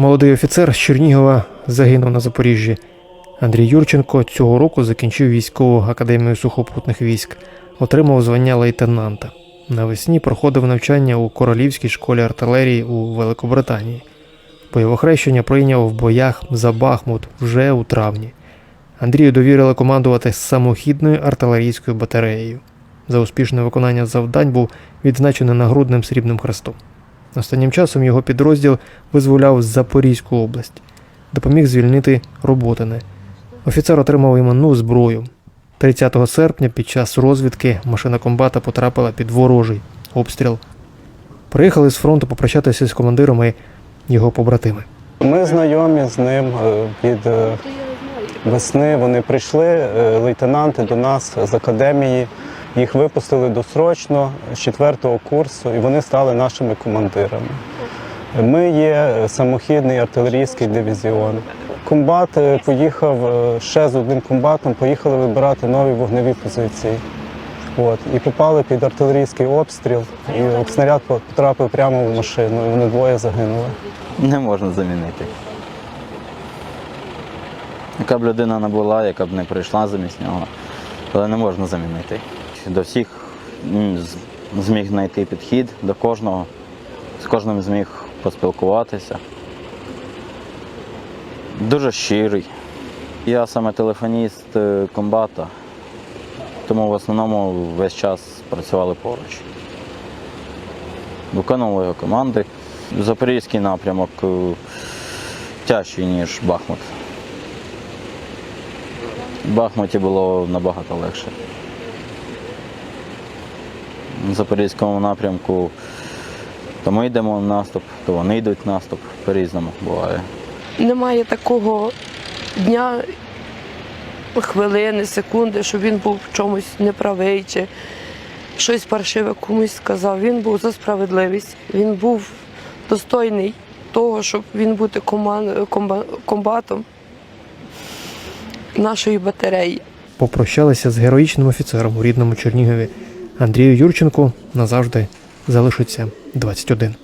Молодий офіцер з Чернігова загинув на Запоріжжі. Андрій Юрченко цього року закінчив військову академію сухопутних військ, отримав звання лейтенанта. Навесні проходив навчання у Королівській школі артилерії у Великобританії. Бойове хрещення прийняв в боях за Бахмут вже у травні. Андрію довірили командувати самохідною артилерійською батареєю. За успішне виконання завдань був відзначений нагрудним срібним хрестом. Останнім часом його підрозділ визволяв Запорізьку область, допоміг звільнити Роботине. Офіцер отримав іменну зброю. 30 серпня під час розвідки машина комбата потрапила під ворожий обстріл. Приїхали з фронту попрощатися з командиром і його побратими. Ми знайомі з ним е, від е, весни. Вони прийшли, е, лейтенанти до нас з академії. Їх випустили досрочно з четвертого курсу, і вони стали нашими командирами. Ми є самохідний артилерійський дивізіон. Комбат е, поїхав е, ще з одним комбатом, поїхали вибирати нові вогневі позиції. От, і попали під артилерійський обстріл, і снаряд потрапив прямо в машину, і вони двоє загинули. не можна замінити. Яка б людина не була, яка б не прийшла замість нього, але не можна замінити. До всіх зміг знайти підхід до кожного, з кожним зміг поспілкуватися. Дуже щирий. Я саме телефоніст е, комбата, тому в основному весь час працювали поруч. Виконували його команди. Запорізький напрямок е, тяжчий, ніж Бахмут. В Бахмуті було набагато легше. На Запорізькому напрямку то ми йдемо в наступ, то вони йдуть в наступ, по-різному буває. Немає такого дня, хвилини, секунди, щоб він був в чомусь неправий чи щось паршиве комусь сказав. Він був за справедливість, він був достойний того, щоб він бути коман- комба- комбатом нашої батареї. Попрощалися з героїчним офіцером у рідному Чернігові. Андрію Юрченку назавжди залишиться 21.